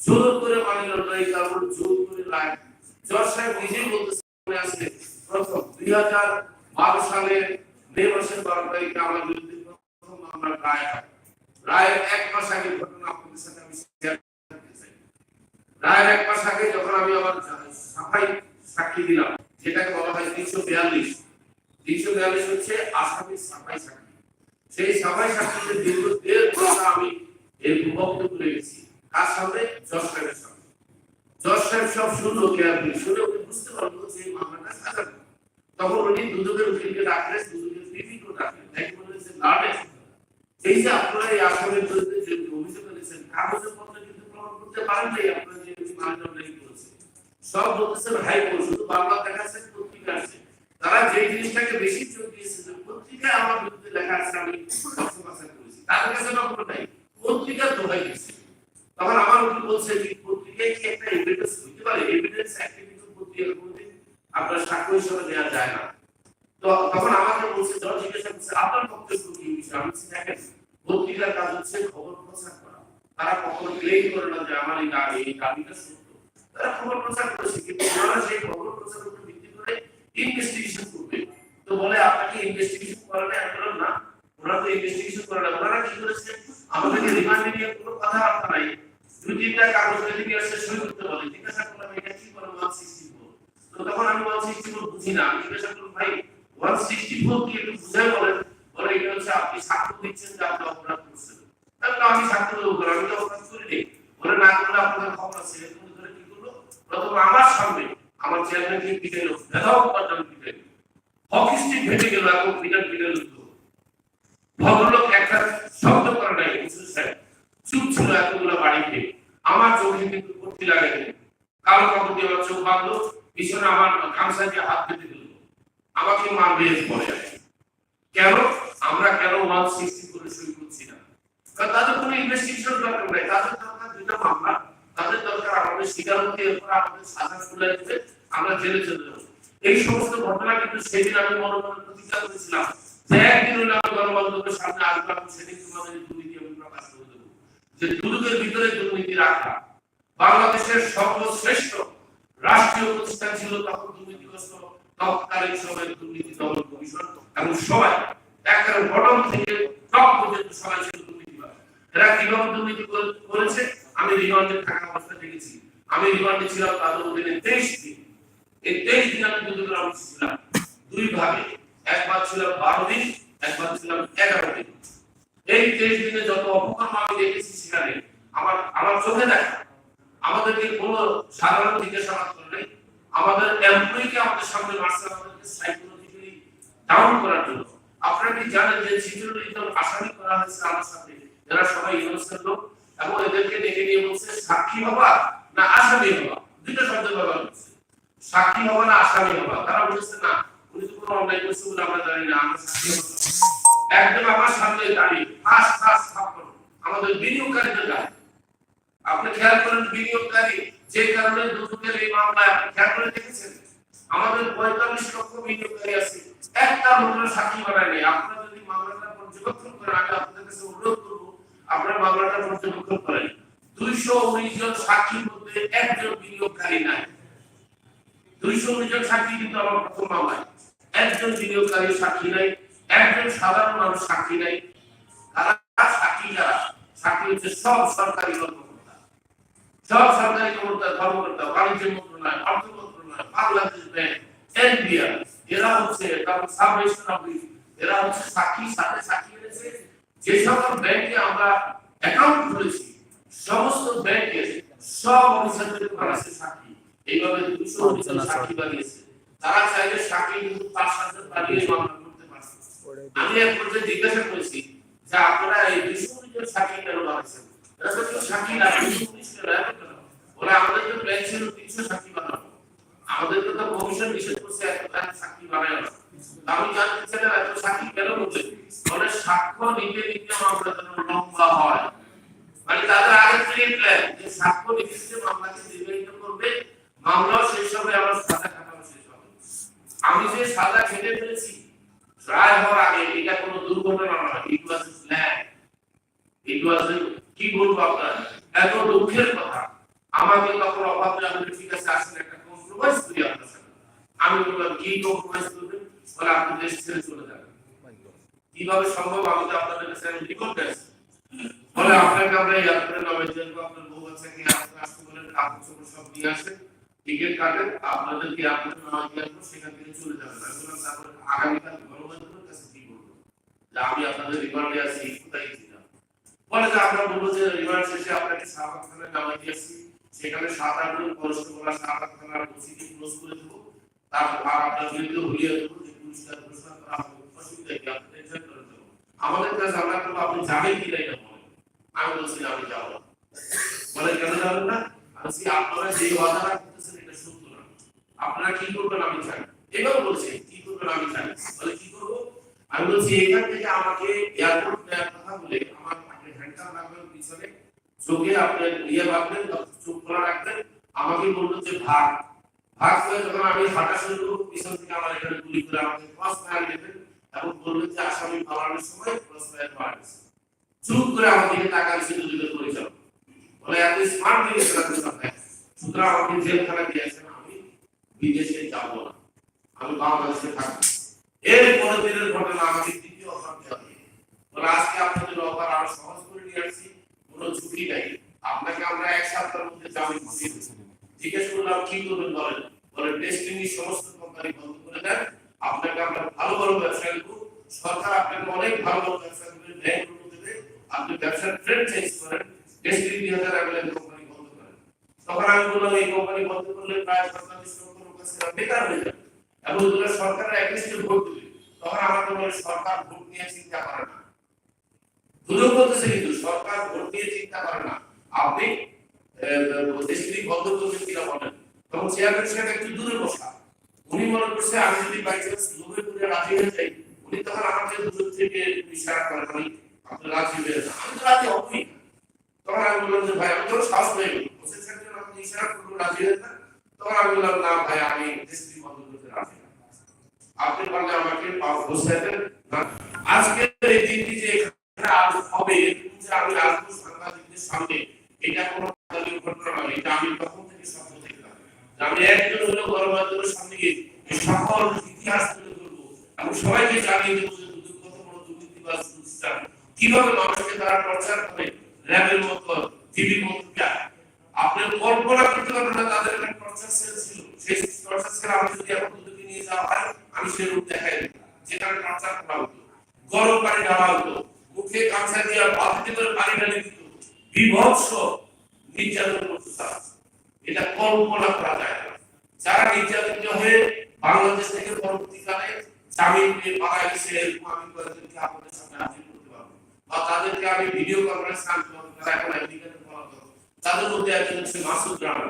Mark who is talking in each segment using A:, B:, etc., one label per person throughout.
A: জোর করে money laundering তারপর জোর করে রায় জজ সাহেব নিজেই বলতেছে, মনে আছে, প্রথম দুই হাজার বারো সালের মে মাসের বারো তারিখে আমার বিরুদ্ধে প্রথম মামলার রায় রায়ের এক মাস আগে ঘটনা আপনাদের সাথে আমি শেয়ার করতে চাই। রায়ের এক মাস আগে যখন আমি আমার সাফাই সাক্ষী দিলাম, যেটাকে বলা হয় তিনশো বিয়াল্লিশ তিনশো বিয়াল্লিশ হচ্ছে আসামির সাফাই সাক্ষী। সেই সাফাই সাক্ষীতে দীর্ঘ দেড় ঘণ্টা আমি এই বিভক্ত করে গেছি। কার সামনে। জজ সাহেবের সব শুনলো কেয়ারফুলি শুনে উনি বুঝতে পারল যে মামলাটা সাজানো তখন উনি দুদকের উকিলকে ডাকলেন, দুদকের বিভিন্ন ডাকলেন। একই বলে যে লার্নেস এই যে আপনারা এই আসামের বিরুদ্ধে যে অভিযোগ করেছেন, কাগজের পত্র কিন্তু প্রমাণ করতে পারেন নাই, আপনারা যে মামলা করেছে সব বলতেছেন হাইকোর্ট, শুধু বাংলা দেখাচ্ছে, পত্রিকা আছে। তারা যে জিনিসটাকে বেশি চোখ দিয়েছে, যে পত্রিকায় আমার বিরুদ্ধে লেখা আছে, আমি করেছি। তাদের কাছে ডকুমেন্ট নাই, পত্রিকা দোহাই দিচ্ছে তখন আমার উকিল বলছে যে পত্রিকায় কি একটা এভিডেন্স হইতে পারে? এভিডেন্স একটা কিন্তু পত্রিকা কোনোদিন আপনার সাক্ষ্য হিসেবে দেওয়া যায় না। তো তখন আমাকে বলছে জজ জিজ্ঞাসা করছে, আপনার বক্তব্য কি বিষয়ে? আমি দেখেন, পত্রিকার কাজ হচ্ছে খবর প্রচার করা। তারা কখনো ক্লেম করে না যে আমার এই দাবি, এই দাবিটা সত্য। তারা খবর প্রচার করেছে, কিন্তু ওনারা সেই খবর প্রচারের উপর ভিত্তি করে ইনভেস্টিগেশন করবে। তো বলে, আপনাকে ইনভেস্টিগেশন করে না আমি বললাম না ওনারা তো ইনভেস্টিগেশন করে না ওনারা কি করেছে আমাদেরকে রিমান্ডে নিয়ে কোনো কথাবার্তা নাই দুই তিনটা কাগজ রেডি দিয়ে আসছে সই করতে বলে জিজ্ঞাসা করলাম এটা কি করে ওয়ান সিক্সটি ফোর তো তখন আমি ওয়ান সিক্সটি ফোর বুঝি না আমি জিজ্ঞাসা করলাম ভাই ওয়ান সিক্সটি ফোর কি একটু বুঝাই বলেন বলে এটা হচ্ছে আপনি সাক্ষ্য দিচ্ছেন যে আপনি অপরাধ করছেন আমি বললাম, আমি সাক্ষ্য দেবো বলে আমি তো অপরাধ করিনি বলে না করলে আপনাদের খবর আছে এরকম ধরে কি করল আমার সামনে আমার চেয়ারম্যানকে পিটাইলো মেধাও উপার্জন পিটাইলো হকি স্টিক ভেঙে গেল এবং পিটার পিটাইল ভদ্রলোক একটা শব্দ করে নাই চুপ ছিল এতগুলো বাড়িতে। আমার চোখে কিন্তু পট্টি লাগাই কালো কাপড় দিয়ে আমার চোখ বাঁধলো, পিছনে আমার গামছা দিয়ে হাত পেতে দিল। আমাকে মারবে পরে। কেন? আমরা কেন ওয়ান সিক্সটি করে শুরু করছি না? কারণ তাদের কোনো ইনভেস্টিগেশন দরকার নাই। তাদের দরকার দুটো মামলা স্বীকারোক্তি এরপর আমাদের সাজা ফুলাই দিতে আমরা জেলে চলে যাব। এই সমস্ত ঘটনা কিন্তু সেদিন আমি মনে মনে প্রতিজ্ঞা করেছিলাম যে একদিন হলে আমি গণমাধ্যমের সামনে এবং সেদিন তোমাদের দুর্নীতি আমি প্রকাশ করে দেবো। যে দুদকের ভিতরে দুর্নীতি রাখা, বাংলাদেশের সর্বশ্রেষ্ঠ রাষ্ট্রীয় প্রতিষ্ঠান ছিল তখন দুর্নীতিগ্রস্ত তৎকালীন সময়ের দুর্নীতি দমন কমিশন এবং সবাই একেবারে বটম থেকে টপ পর্যন্ত সবাই ছিল দুর্নীতিবাজ। এরা কীভাবে দুর্নীতি করে- করেছে? আমি রিমান্ডে থাকা আমি রিমান্ডে ছিলাম তাদের অধীনে তেইশ দিন। এই তেইশ দিন আমি দুদকের অফিসে ছিলাম। দুই ভাগে। একবার ছিলাম বারো দিন, একবার ছিলাম এগারো দিন। এই তেইশ দিনে যত অপকর্ম আমি দেখেছি সেখানে, আমার আমার চোখে দেখা, আমাদেরকে কোনো সাধারণ জিজ্ঞাসাবাদ করলে আমাদের এমপ্লয়িকে আমাদের সামনে মারছে আমাদেরকে সাইকোলজিক্যালি ডাউন করার জন্য। আপনারা কি জানেন যে সিকিউরিটি জন আসামি করা হয়েছে আমার সাথে এরা সবাই ইউনিভার্সিটির লোক এবং এদেরকে ডেকে নিয়ে বলছে, সাক্ষী হবা না, আসামি হবা দুটো শব্দ ব্যবহার করছে। সাক্ষী হবা না, আসামি হবা তারা বলছে, না, উনি তো কোনো অন্যায় করছে বলে আমরা জানি না, আমরা সাক্ষী হব একদম আমার সামনে দাঁড়িয়ে ফাঁস ফাঁস থাপ্পড় আমাদের বিনিয়োগকারীদের গায়ে। আপনি খেয়াল করেন, বিনিয়োগকারী যে কারণে দুদকের এই মামলা আপনি খেয়াল করে দেখেছেন? আমাদের পঁয়তাল্লিশ লক্ষ বিনিয়োগকারী আছে। একটা মামলা সাক্ষী বানায় নেই আপনারা যদি মামলাটা পর্যবেক্ষণ করেন, আমি আপনাদের কাছে অনুরোধ করব, আপনারা মামলাটা পর্যবেক্ষণ করেন। দুইশো উনিশ জন সাক্ষীর মধ্যে একজন বিনিয়োগকারী নাই। দুইশো জন সাক্ষী কিন্তু আমার প্রথম মামলায় একজন বিনিয়োগকারী সাক্ষী নাই, একজন সাধারণ মানুষ সাক্ষী নাই। তারা সাক্ষী যারা? সাক্ষী হচ্ছে সব সরকারি কর্মকর্তা। সব সরকারি কর্মকর্তা কর্মকর্তা বাণিজ্য মন্ত্রণালয়, অর্থ মন্ত্রণালয়, বাংলাদেশ ব্যাংক, এনবিআর, এরা হচ্ছে তারপর সাব রেজিস্ট্রার অফিস এরা হচ্ছে সাক্ষী, সাথে সাক্ষী এনেছে যে সকল ব্যাংকে আমরা অ্যাকাউন্ট খুলেছি, সমস্ত ব্যাংকে সব অফিসারদের উপর আছে সাক্ষী এইভাবে দুশো সাক্ষী বানিয়েছে। তারা চাইলে সাক্ষী কিন্তু পাঁচ সাতজন বানিয়ে মামলা করতে পারছে। আমি এক পর্যায়ে জিজ্ঞাসা করেছি যে আপনারা এই দুশো উনিশ সাক্ষী কেন বানাচ্ছেন? এরা তো কেউ সাক্ষী না দুশো উনিশ কেন এত আমাদের তো প্ল্যান ছিল তিনশো সাক্ষী বানাবো। আমাদেরকে তো কমিশন নিষেধ করছে এত সাক্ষী বানায় না। আমি জানতে চাইলাম এত সাক্ষী কেন বলছে বলে সাক্ষ্য নিতে নিতে মামলা লম্বা হয়। মানে তাদের আগে থেকে প্ল্যান যে সাক্ষ্য নিতে মামলাকে দীর্ঘায়িত করবে মামলাও শেষ হবে, আবার সাজা খাটাও শেষ হবে। আমি যে সাজা খেটে ফেলেছি ট্রাই হওয়ার আগে এটা কোনো দুর্ঘটনা নয় ইট ওয়াজ প্ল্যান ইট ওয়াজ কি বলব আপনার? এত দুঃখের কথা। আমাকে তখন অভাব হলে ঠিক আছে, আসেন একটা কম্প্রোমাইজ করি আপনার সাথে। আমি বললাম, কি কম্প্রোমাইজ করবেন বলে, আপনি দেশ ছেড়ে চলে যাবেন কীভাবে সম্ভব? আমি তো আপনাদের কাছে আমি রিপোর্ট বলে, আপনাকে আমরা এয়ারপোর্টে নামে দেবো আপনার বউ বাচ্চাকে আসতে আসতে বলে কাপড় চোপড় সব নিয়ে আসে, টিকিট কাটেন আপনাদেরকে এয়ারপোর্টে নামা দিয়ে আসব সেখান থেকে চলে যাবেন আমি বললাম তারপরে আগামীকাল গণমাধ্যমের কাছে কি বলব? যে আমি আপনাদের রিমান্ডে আছি, কোথায় ছিলাম বলে যে, আমরা বলব যে, রিমান্ড শেষে আপনাকে সাহাবাত থানায় নামা দিয়েছি। সেখানে সাত আট জন কনস্টেবল সাহাবাত থানার ওসিকে ক্লোজ করে দেবো। তারপর আপনার বিরুদ্ধে হলিয়ে দেবো যে পুরস্কার ঘোষণা করা হবে। অসুবিধা কি আপনি টেনশন করে দেবো আমাদের কাছে আমরা করব আপনি যাবেন কি না এটা বলেন। আমি বলছি না, আমি যাব। বলে কেন যাবেন না? বলছি, আপনারা যে ওয়াদাটা করতেছেন এটা সত্য না। আপনারা কি করবেন আমি জানি। এভাবে বলছি কি করবেন আমি জানি। বলে কি করব? আমি বলছি এখান থেকে আমাকে এয়ারপোর্ট নেওয়ার কথা বলে আমার আপনি হ্যান্ডকাপ রাখবেন পিছনে চোখে আপনি ইয়ে রাখবেন চোখ খোলা রাখবেন। আমাকে বলল যে ভাগ। ভাগ করে যখন আমি হাঁটা শুরু করব পিছন থেকে আমার এখানে গুলি করে আমাকে ক্রস ফায়ার দেবেন। এবং বললেন যে আসামি পালানোর সময় ক্রস ফায়ার মারা চুপ করে আমার দিকে তাকান শুধু দুটো পরিচালক বলে, এত স্মার্ট দিকে সেটা সামনে সুতরাং আমাকে জেলখানা দিয়েছেন আমি বিদেশে যাব না। আমি বাংলাদেশে থাকব। এর পরের দিনের ঘটনা আমাকে দ্বিতীয় অফার দেওয়া বলে, আজকে আপনাদের অফার আরও সহজ করে নিয়ে আসছি, কোনো ঝুঁকি নাই। আপনাকে আমরা এক সপ্তাহের মধ্যে জামিন দিয়ে জিজ্ঞেস করলাম, কি করবেন বলেন? বলে ডেস্টিনি সমস্ত কোম্পানি বন্ধ করে দেন। আপনাকে আমরা ভালো ভালো ব্যবসা দেব সরকার আপনাকে অনেক ভালো ভালো ব্যবসা দেবে ব্যাংক দেবে। আপনি ব্যবসার ট্রেন্ড চেঞ্জ করেন ডেস্টিনি দুই হাজার কোম্পানি বন্ধ করেন। তখন আমি বললাম, এই কোম্পানি বন্ধ করলে প্রায় পঁয়তাল্লিশ লক্ষ লোক আছে বেকার হয়ে যাবে। এবং এগুলো সরকারের একনিষ্ঠ ভোট দেবে। তখন আমাকে বলে সরকার ভোট নিয়ে চিন্তা করে না। দুজন বলতেছে কিন্তু, সরকার ভোট নিয়ে চিন্তা করে না। আপনি দেশটি বন্ধ করবেন কিনা বলেন। তখন চেয়ারম্যান সাহেব একটু দূরে বসা। উনি মনে করছে আমি যদি বাই চান্স লোভে পড়ে রাজি হয়ে যাই, উনি তখন আমাকে দূর থেকে ইশারা করেন, আমি আপনি রাজি হয়ে যান আমি তো রাজি হবই তখন আমি বললাম যে, ভাই, আমি তো সাহস হয়ে গেল সাহেব যখন আমাকে ইশারা করল রাজি হয়ে যান। তখন আমি বললাম, না, ভাই, আমি দেশটি বন্ধ করতে রাজি আপনি পারলে আমাকে বসে না আজকে এই দিনটি যে এখানে আজ হবে আমি আসব সাংবাদিকদের সামনে। এটা কোনো ঘটনা নয়, এটা আমি তখন থেকে স্বপ্ন দেখলাম যে আমি একজন হলো গণমাধ্যমের সামনে সকল ইতিহাস তুলে ধরবো। এবং সবাইকে জানিয়ে দেবো যে দুদক কত বড় দুর্নীতিবাজ প্রতিষ্ঠান। কীভাবে মানুষকে তারা টর্চার করে র্যাবের মতো, টিভির মতো আপনি কল্পনা করতে পারবেন না তাদের একটা টর্চার সেল ছিল। সেই টর্চার সেল আমি যদি এখন দুদকে নিয়ে যাওয়া হয়, আমি সেই রূপ দেখাই যেখানে টর্চার করা হতো। গরম পানি ঢালা হতো। মুখে গামছা দিয়ে বালতিতে করে পানি ঢালে দিত। বিভৎস নির্যাতন করতে তারা। এটা কল্পনা করা যায় না। যারা নির্যাতিত হয়ে বাংলাদেশ থেকে পরবর্তীকালে জামিন পেয়ে পালা গেছে, এরকম আমি কয়েকজনকে আপনাদের সামনে হাজির করতে পারব। বা তাদেরকে আমি ভিডিও কনফারেন্স আনতে পারব তারা এখন আমেরিকাতে পড়াতো তাদের মধ্যে একজন হচ্ছে মাসুদ রানা।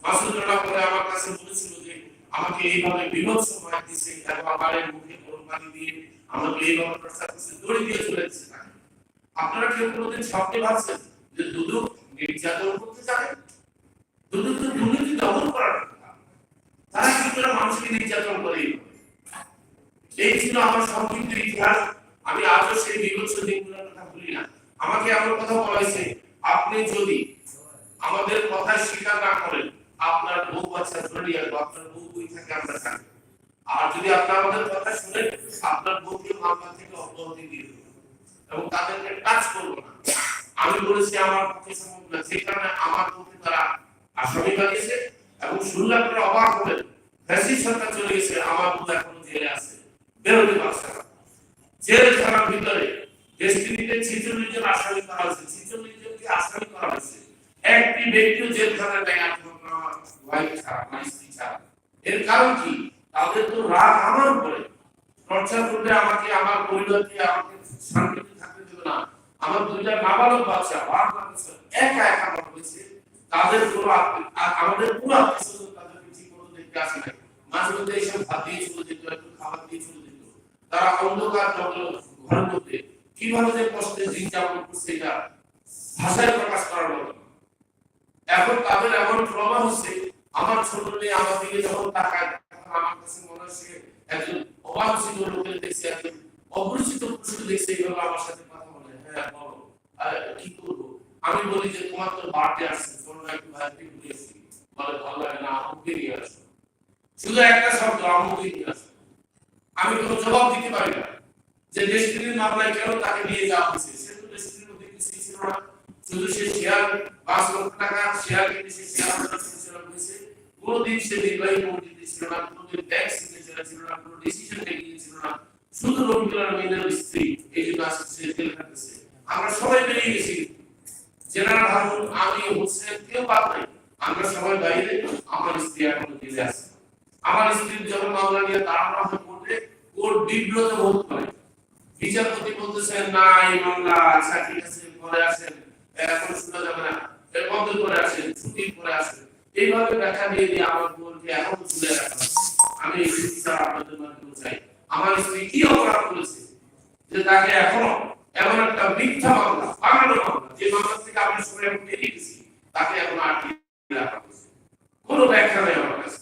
A: মাসুদ রানা পরে আমার কাছে বলেছিল যে আমাকে এইভাবে বিভৎস ভয় দিচ্ছে এবং আমার মুখে গরম পানি দিয়ে আমাকে এইভাবে প্রচার করছে দড়ি দিয়ে চলে তাকে। আপনারা কেউ কোনোদিন স্বপ্নে ভাবছেন যে দুদক নির্যাতন করতে যাবে নির্যাতন করে? এই ছিল আমার সংক্ষিপ্ত ইতিহাস। আমি আজও সেই বিভৎস দিনগুলোর কথা ভুলি না। আমাকে এমন কথা বলা হয়েছে, আপনি যদি আমাদের কথা স্বীকার না করেন, আপনার বউ বাচ্চা ধরে নিয়ে আপনার বউ বই থাকে আমরা থাকব আর যদি আপনি আমাদের কথা শুনেন, আপনার বউকে মামলা থেকে অব্যাহতি দিয়ে এবং তাদেরকে টাচ করব না। আমি বলেছি, আমার পক্ষে সম্ভব না। যে কারণে আমার পক্ষে তারা আসামি বানিয়েছে এবং শুনলে আপনারা অবাক হবেন। ফ্যাসিস সরকার চলে গেছে আমার বউ এখনও জেলে আছে। বেরোতে পারছে না। জেলখানার ভিতরে ডেস্টিনিতে ছিচল্লিশ জন আসামি করা হয়েছে। ছিচল্লিশ জনকে আসামি করা হয়েছে। একটি ব্যক্তিও ছাড়া স্ত্রী ছাড়া। এর কারণ কি? তাদের তো রাগ আমার উপরে। টর্চার করলে আমাকে, আমার পরিবারকে, আমাকে শান্তিতে থাকতে দেবে না। আমার দুইটা নাবালক বাচ্চা একা একা হয়েছে। তাদের আ- আমাদের পুরো আত্মীয় মাঝে মধ্যে ভাত একটু খাবার তারা অন্ধকার কীভাবে যে কষ্টে দিন যাপন করছে এটা ভাষায় প্রকাশ করার মতো এখন তাদের এমন হচ্ছে, আমার ছোট মেয়ে আমার দিকে যখন তাকায় আমার কাছে মনে হচ্ছে একজন অবাঞ্ছিত লোকের দেখছে, একজন অপরিচিত দেখছে এইভাবে আমার সাথে কথা বলে হ্যাঁ বলো কি করব? আমি বলি যে, তোমার তো বার্থডে আসছে কোনো একটু ভাইকে ঘুরিয়েছি বলে, ভালো লাগে না নিয়ে আসো। শুধু একটা শব্দ আমুকে নিয়ে আসো আমি কোনো জবাব দিতে পারি না যে দেশটির মামলায় কেন তাকে নিয়ে যাওয়া হয়েছে। সে তো দেশটির মধ্যে কিছুই ছিল না। শুধু সে শেয়ার, পাঁচ লক্ষ টাকা শেয়ার কিনেছে, শেয়ার পরিচালনা করেছে কোনোদিন সে নির্বাহী কমিটিতে ছিল না, কোনোদিন ব্যাংক সিগনেচার ছিল না, কোনো ডিসিশন মেকিং ছিল না। শুধু রবিকুলার মিনের স্ত্রী, এই জন্য আজকে সে জেল খাটতেছে আমরা সবাই বেরিয়ে গেছি। জেনারেল হারুন, আমি হোসেন, কেউ বাদ নাই। আমরা সবাই বাইরে, আমার স্ত্রী এখনও জেলে আছে। আমার স্ত্রীর যখন মামলা নিয়ে দাঁড়ানো হয় কোর্টে কোর্ট বিব্রত বোধ করে। বিচারপতি বলতেছেন না, এই মামলা আচ্ছা ঠিক আছে, পরে আসেন। এখন শোনা যাবে না। এর বন্ধ করে আসেন ছুটি করে আসেন। এইভাবে ব্যাখ্যা দিয়ে দিয়ে আমার বোনকে এখন তুলে রাখা আমি এই আপনাদের মাধ্যমে চাই আমার স্ত্রী কি অপরাধ করেছে? যে তাকে এখনও এমন একটা মিথ্যা মামলা বানানো মামলা, যে মামলা থেকে আমরা সবাই এখন বেরিয়ে গেছি তাকে এখন আটকে রাখা হয়েছে। কোনো ব্যাখ্যা নেই আমার কাছে।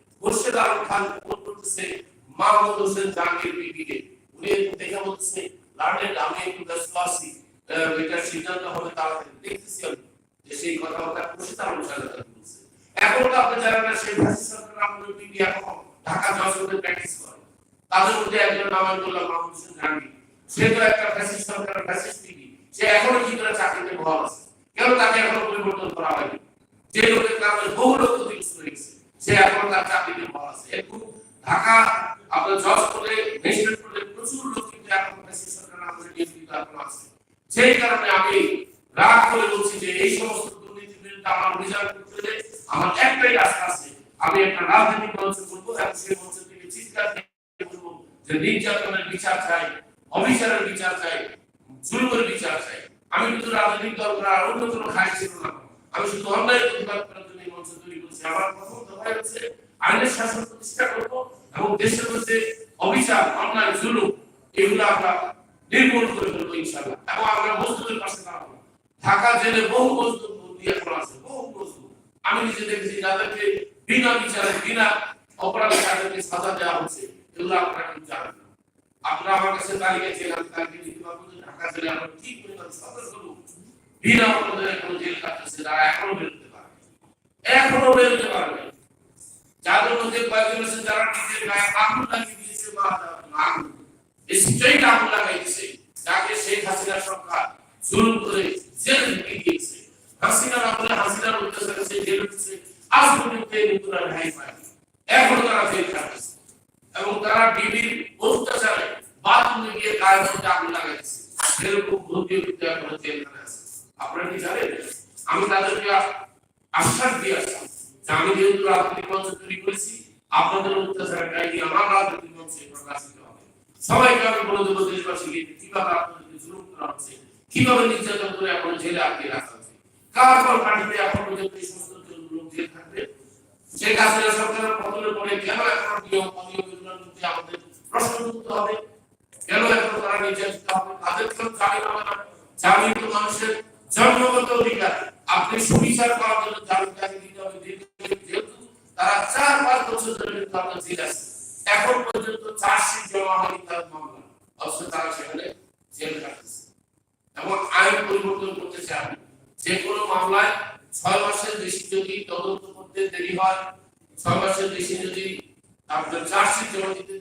A: খোরশেদ আলম খান করতেছে, মাহমুদ হোসেন জাহাঙ্গীর বিবিকে। উনি দেখে বলতেছে লার্নেড আমি একটু ব্যস্ত আছি। এটার সিদ্ধান্ত হবে তাড়াতাড়ি। দেখতেছি আমি যে সেই কথাবার্তা খোরশেদ আলম খান বলছে। এখন আপনি জানেন না সেই ভাষী সরকার আমাদের বিবি এখন ঢাকা জজকোর্টে প্র্যাকটিস করে। তাদের মধ্যে একজন নাম আব্দুল্লাহ মাহমুদ হোসেন জাহাঙ্গীর। সে তো একটা ফ্যাসিস্ট সরকারের ফ্যাসিস্ট বিবি। সে এখনও কি করে চাকরিতে বহাল আছে? কেন তাকে এখনও পরিবর্তন করা হয়নি? যে লোকের কারণে বহু লোক ক্ষতিগ্রস্ত হয়েছে সে এখন তার চাকরিতে বহাল আছে ঢাকা, আপনার জজ করে প্রচুর লোক কিন্তু এখন নিয়োজিত এখন আছে। সেই কারণে আমি রাগ করে বলছি যে এই সমস্ত বিরুদ্ধে আমার করতে আমার একটাই রাস্তা আছে। আমি একটা রাজনৈতিক এবং সেই মঞ্চ থেকে যে নির্যাতনের বিচার চাই, অবিচারের বিচার চাই বিচার চাই। আমি কিন্তু রাজনৈতিক অন্য কোনো খাই ছিল না। আমি শুধু অন্যায় প্রতিবাদ করার মঞ্চ তৈরি করছি আমার প্রথম দফায় হচ্ছে আইনের শাসন প্রতিষ্ঠা করব এবং দেশের মধ্যে অবিচার অন্যায় জুলুম, এগুলো আমরা নির্মূল করে ফেলব ইনশাআল্লাহ। এবং আমরা মজদুরের পাশে দাঁড়াবো। ঢাকা জেলে বহু মজদুর বন্দী এখন আছে, বহু মজদুর। আমি নিজে দেখেছি যাদেরকে বিনা বিচারে, বিনা অপরাধে তাদেরকে সাজা দেওয়া হচ্ছে, এগুলো আপনারা কিন্তু জানেন আপনারা আমার কাছে তালিকা চেয়ে তালিকা দিতে পারব ঢাকা জেলে আমরা কি পরিমাণ সদস্য বিনা অপরাধে এখনও জেল কাটতেছে তারা এখনও পারবে এখনও বেরোতে পারবে। যাদের মধ্যে কয়েকজন আছে, যারা নিজের গায়ে লাগিয়ে দিয়েছে, বা যাকে জুলুম করে জেলে দিয়েছে। হাসিনার আমলে হাসিনার জেলে আজ পর্যন্ত এই তারা জেল এবং তারা ডিবির অত্যাচারে বাথরুমে গিয়ে গায়ের মধ্যে আগুন লাগাইছে এরকম জেলখানে আছে। আপনারা কি জানেন? আমি তাদেরকে আশ্বাস দিয়ে আসলাম। যে আমি যেহেতু রাজনৈতিক মঞ্চ তৈরি করেছি, আপনাদের অত্যাচারের কাহিনী আমার রাজনৈতিক মঞ্চে প্রকাশিত হবে। সবাইকে আমি বলে দেবো, দেশবাসীকে কীভাবে আপনাদেরকে জুলুম করা হচ্ছে, কীভাবে নির্যাতন করে এখন জেলে আটকে রাখা হচ্ছে, কার পর এখন পর্যন্ত এই সমস্ত লোক জেল থাকবে? সরকারের পতনের পরে কেন এখন নিয়ম আমাদের প্রশ্ন তুলতে হবে? কেন এখন তারা নির্যাতিত হবে? তাদের হবে না তো মানুষের জন্মগত অধিকার। আপনি সুবিচার করার জন্য জামিন দিতে হবে, যেহেতু তারা চার পাঁচ বছর ধরে আপনার জেলে আছে। এখন পর্যন্ত চার্জশিট জমা হয়নি তার মামলা। অথচ তারা সেখানে জেল কাটতেছে এবং আইন পরিবর্তন করতে চান, যে কোনো মামলায় ছয় মাসের বেশি যদি তদন্ত করতে দেরি হয়, ছয় মাসের বেশি যদি আপনার চার্জশিট জমা দিতে